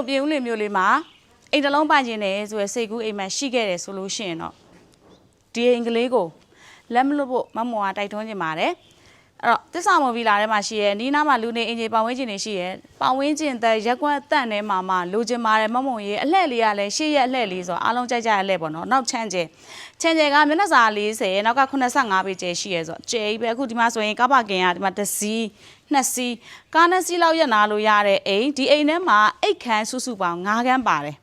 လိုပြင်ဦးလင်မျိုးလေးမှာအိမ်တစ်လုံးပိုင်ခြင်းတယ်ဆိုရယ်စိတ်ကူးအိမ်မှာရှိခဲ့တယ်ဆိုလို့ရှိရင်တော့ဒီအိမ်ကလေးကိုလက်မလွတ်ဖို့မမောကတိုက်တွန်းခြင်းပါတယ်အဲ့တော့တစ္ဆာမော်ဗီလာထဲမှာရှိရဲနီးနားမှာလူနေအင်ဂျီပတ်ဝန်းကျင်တွေရှိရဲပတ်ဝန်းကျင်တဲ့ရက်ကွက်အတန့်ထဲမှာမှလူကျင်ပါတယ်မမုံရေးအလှဲ့လေးကလည်းရှေ့ရက်အလှဲ့လေးဆိုတော့အားလုံးကြိုက်ကြရလှဲ့ပေါ့နော်နောက်ချမ်းကျဲချမ်းကျဲကမျက်နှာစာ40နောက်က85ပေကျဲရှိရဲဆိုတော့ကျဲကြီးပဲအခုဒီမှာဆိုရင်ကပ္ပကင်ကဒီမှာတစ်စီး နှစ်စီးကားနှစ်စီးလောက်ရက်နာလို့ရတဲ့အိမ်ဒီအိမ်ထဲမှာအိတ်ခမ်းစုစုပေါင်း9ခန်းပါတယ်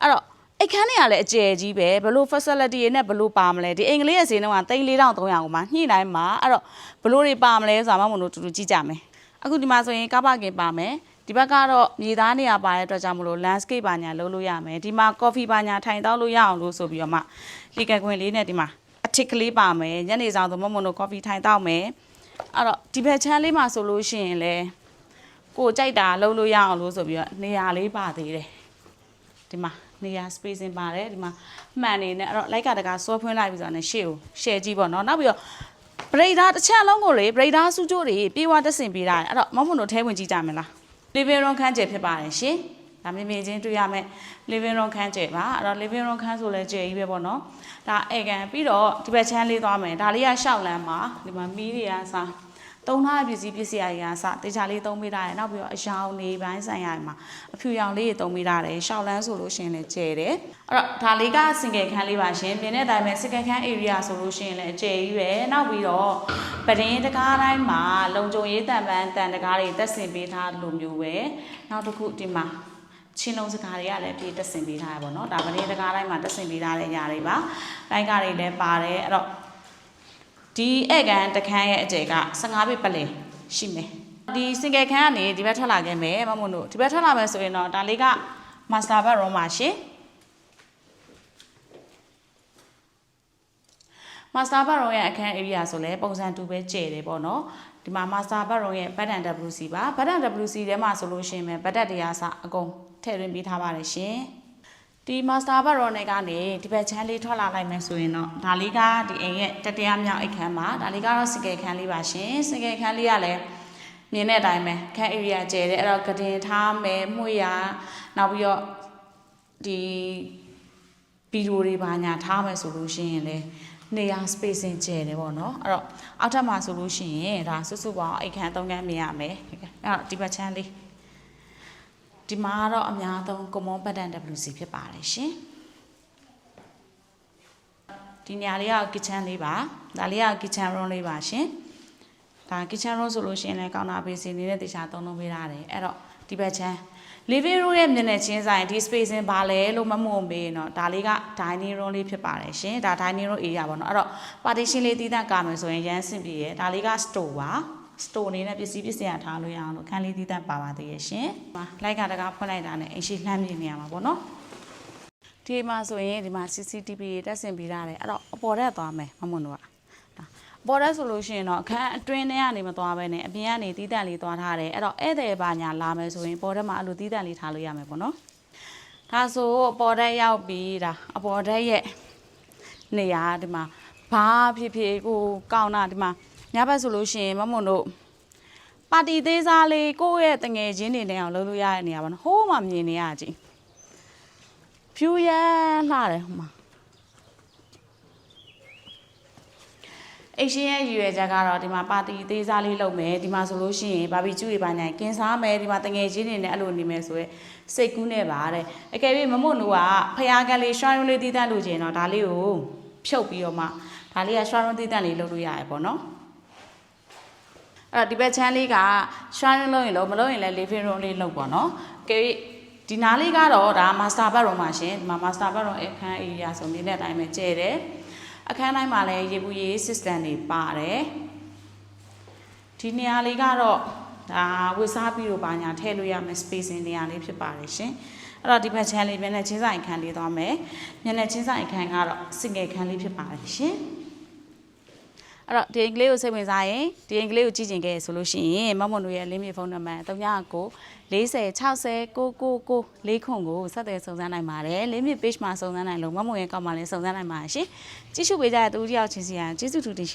အဲ့တော့အိတ်ခမ်းတွေကလည်းအကျယ်ကြီးပဲဘလို့ facility တွေနဲ့ဘလို့ပါမလဲဒီအင်္ဂလိပ်ရဲ့ဈေးနှုန်းက3300ကိုမှညှိနှိုင်းမှာအဲ့တော့ဘလို့တွေပါမလဲဆိုတာမှမလို့တူတူကြည့်ကြမယ်အခုဒီမှာဆိုရင်ကပ္ပကင်ပါမယ်ဒီဘက်ကတော့မြေသားနေရာပါတဲ့အတွက်ကြောင့်မလို့ landscape ပါညာလုပ်လို့ရမယ်ဒီမှာ coffee ပါညာထိုင်တောက်လို့ရအောင်လို့ဆိုပြီးတော့မှလေကကွင်းလေးနဲ့ဒီမှာအထစ်ကလေးပါမယ်ညနေဆောင်သမမုံတို့ coffee ထိုင်တောက်မယ် အဲ့တော့ဒီဘက်ချမ်းလေးမှာဆိုလို့ရှိရင်လေကိုကြိုက်တာလုပ်လို့ရအောင်လို့ဆိုပြီးတော့နေရာလေးပါသေးတယ်ဒီမှာနေရာ spacing ပါတယ်ဒီမှာမှန်နေနဲ့အဲ့တော့လိုက်ကတကားစွဲဖွင့်လိုက်ပြီးဆိုတော့ねရှေ့ကို share ကြည့်ပေါ့နော်နောက်ပြီးတော့ပရိဒါတစ်ချက်လုံးကိုလေပရိဒါစုချိုးတွေပြေဝတက်ဆင်ပေးတာအဲ့တော့မမုံတို့ထဲဝင်ကြည့်ကြမလား living room ခန်းကျယ်ဖြစ်ပါတယ်ရှင် ဒါမြင်မြင်ချင်းတွေ့ရမယ် living room ခန်းကျယ်ပါအဲ့တော့ living room ခန်းဆိုလဲကျယ်ကြီးပဲပေါ့နော်ဒါဧကန်ပြီးတော့ဒီဘက်ချမ်းလေးသွားမယ်ဒါလေးကရှောက်လန်းမှာဒီမှာမီးတွေကစားသုံးထားတဲ့ပစ္စည်းပစ္စည်းအရာစတေချာလေးသုံးပေးထားတယ်နောက်ပြီးတော့အယောင်နေပိုင်းဆိုင်ရာမှာအဖြူရောင်လေးတွေသုံးပေးထားတယ်ရှောက်လန်းဆိုလို့ရှိရင်လည်းကျယ်တယ်အဲ့တော့ဒါလေးက single ခန်းလေးပါရှင်ပြင်းတဲ့အတိုင်းပဲ single ခန်း area ဆိုလို့ရှိရင်လည်းအကျယ်ကြီးပဲနောက်ပြီးတော့ပဒင်းတကားတိုင်းမှာလုံခြုံရေးတန်ပန်းတန်တကားတွေတက်ဆင်ပေးထားလိုမျိုးပဲနောက်တစ်ခုဒီမှာ ချင်းလုံးစကားတွေကလည်းပြေးတက်ဆင်ပေးထားရပါတော့ဒါပဒင်းတကားတိုင်းမှာတက်ဆင်ပေးထားတဲ့ຢာတွေပါတိုင်းကားတွေလည်းပါတယ်အဲ့တော့ဒီဧကန်တခန်းရဲ့အကျယ်က15ပေပတ်လည်ရှိမယ်ဒီ single ခန်းကနေဒီဘက်ထွက်လာခဲ့မယ်မမုံတို့ဒီဘက်ထွက်လာမယ်ဆိုရင်တော့ဒါလေးက master bedroom ပါရှင် master bedroom ရဲ့အခန်း area ဆိုလဲပုံစံတူပဲကျယ်တယ်ပေါ့နော်ဒီမှာ master bedroom ရဲ့ bed and WC ပါ bed and WC ထဲမှာဆိုလို့ရှိရင်ပဲ bed တရားစအကုန်ထည့်သွင်းပေးထားပါတယ်ရှင်ဒီ master bedroom နဲ့ကနေဒီဘက်ချမ်းလေးထွက်လာလိုက်မယ်ဆိုရင်တော့ဒါလေးကဒီအိမ်ရဲ့တတရားမြောက်အိတ်ခန်းပါဒါလေးကတော့စကယ်ခန်းလေးပါရှင်စကယ်ခန်းလေးကလည်းမြင်တဲ့အတိုင်းပဲခန်း area ကျယ်တယ်အဲ့တော့ကတင်ထားမယ်မှုရနောက်ပြီးတော့ဒီဗီဒီယိုတွေပါညာထားမယ်ဆိုလို့ရှိရင်လည်း နေရာ spacing ကျယ်တယ်ပေါ့နော်အဲ့တော့အောက်ထပ်မှာဆိုလို့ရှိရင်ဒါစွတ်စွတ်ပေါင်းအိတ်ခန်း၃ခန်းမြင်ရမယ်အဲ့တော့ဒီဘက်ချမ်းလေးဒီမှာကတော့အများဆုံး common pattern WC ဖြစ်ပါတယ်ရှင်ဒီနေရာလေးက kitchen လေးပါဒါလေးက kitchen room လေးပါရှင်ဒါ kitchen room ဆိုလို့ရှိရင်လည်းကောင်တာပေးစီနေတဲ့တေချာသုံးလုံးပေးထားတယ်အဲ့တော့ ဒီဘက်ချမ်း living room ရဲ့မျက်နှာချင်းဆိုင်ဒီ spacing ဘာလဲလို့မမုံမေးเนาะဒါလေးက dining room လေးဖြစ်ပါတယ်ရှင်ဒါ dining room area ပေါ့เนาะအဲ့တော့ partition လေးတည်တတ်ကာမယ်ဆိုရင်ရမ်းစင်ပြည့်ရဲ့ဒါလေးက store ပါ store နေနဲ့ပစ္စည်းပစ္စည်းရထားလို့ရအောင်လို့ခန်းလေးတည်တတ်ပါပါသေးရဲ့ရှင်။ဟာလိုက်ကတကားဖွင့်လိုက်တာနဲ့အိမ်ရှိလှမ်းမြင်နေရမှာပေါ့နော်။ဒီမှာဆိုရင်ဒီမှာ CCTV တက်ဆင်ပေးထားတယ်အဲ့တော့အပေါ်တက်သွားမယ်မမွန်တို့ကဒါအ ပေါ်တက်ဆိုလို့ရှိရင်တော့အခန်းအတွင်းထဲကနေမသွားဘဲနဲ့အပြင်ကနေတည်တတ်လေးသွားထားတယ်အဲ့တော့ဧည့်သည်ပါညာလာမယ်ဆိုရင်ပေါ်တက်မှာအဲ့လိုတည်တတ်လေးထားလို့ရမယ်ပေါ့နော်။ဒါဆိုအပေါ်တက်ရောက်ပြီးဒါအပေါ်တက်ရဲ့နေရာဒီမှာဘာဖြစ်ဖြစ်ကိုကောင်းတာဒီမှာညဘက်ဆိုလို့ရှိရင်မမွန်တို့ပါတီသေးစားလေးကိုယ့်ရဲ့တငယ်ချင်းတွေနဲ့အောင်လုပ်လို့ရတဲ့နေရာပါနော်ဟိုးမှမြင်နေရကြည်ဖြူရမ်းလှတယ်ဟိုမှာ အိရှင်ရဲ့ရည်ရွယ်ချက်ကတော့ဒီမှာပါတီသေးစားလေးလုပ်မယ်ဒီမှာဆိုလို့ရှိရင်ဘာဘီကျူတွေပါညာကင်စားမယ်ဒီမှာတငယ်ချင်းတွေနဲ့အဲ့လိုနေမယ်ဆိုရယ်စိတ်ကူးနေပါတဲ့အကယ်၍မမွတ်တို့ကဖျားကလေးရွှိုင်းလေးတီးတတ်လို့ကျင်တော့ဒါလေးကိုဖြုတ်ပြီးတော့မှဒါလေးကရွှိုင်းတီးတတ်လေးလုပ်လို့ရရယ်ပေါ့နော်အဲ့တော့ဒီဘက်ချမ်းလေးက sharing လုပ်ရင်လို့မလုပ်ရင်လည်း living room လေးလုပ်ပေါ့နော်။ကဲဒီနားလေးကတော့ဒါ master bedroom ပါရှင်။ဒီမှာ master bedroom အခန်း area ဆိုနေတဲ့အတိုင်းပဲကျဲတယ်။ အခန်းတိုင်းမှာလည်းရေပူရေ system တွေပါတယ်။ဒီနေရာလေးကတော့ဒါဝစ်စားပြီးတော့ပါညာထည့်လို့ရမယ် spacing နေရာလေးဖြစ်ပါတယ်ရှင်။အဲ့တော့ဒီဘက်ချမ်းလေးမျက်နှာချင်းဆိုင်အခန်းလေးသွားမယ်။မျက်နှာချင်းဆိုင်အခန်းကတော့ single ခန်းလေးဖြစ်ပါတယ်ရှင်။ အဲ့တော့ဒီအင်္ဂလိပ်ကိုစိတ်ဝင်စားရင်ဒီအင်္ဂလိပ်ကိုကြည့်ကျင်ခဲ့ရဆိုလို့ရှိရင်မမွန်တို့ရဲ့လင်းမြေဖုန်းနံပါတ်39 40 60 999လေးခွန်ကိုဆက်သွယ်စုံစမ်းနိုင်ပါတယ်လင်းမြေ page မှာစုံစမ်းနိုင်လို့မမွန်ရဲ့ကောက်မှာလည်းစုံစမ်းနိုင်ပါရှင်ကြည့်ရှုပေးကြတဲ့တူတယောက်ချင်းစီရန်ကျေးဇူးတူတင်ရှိ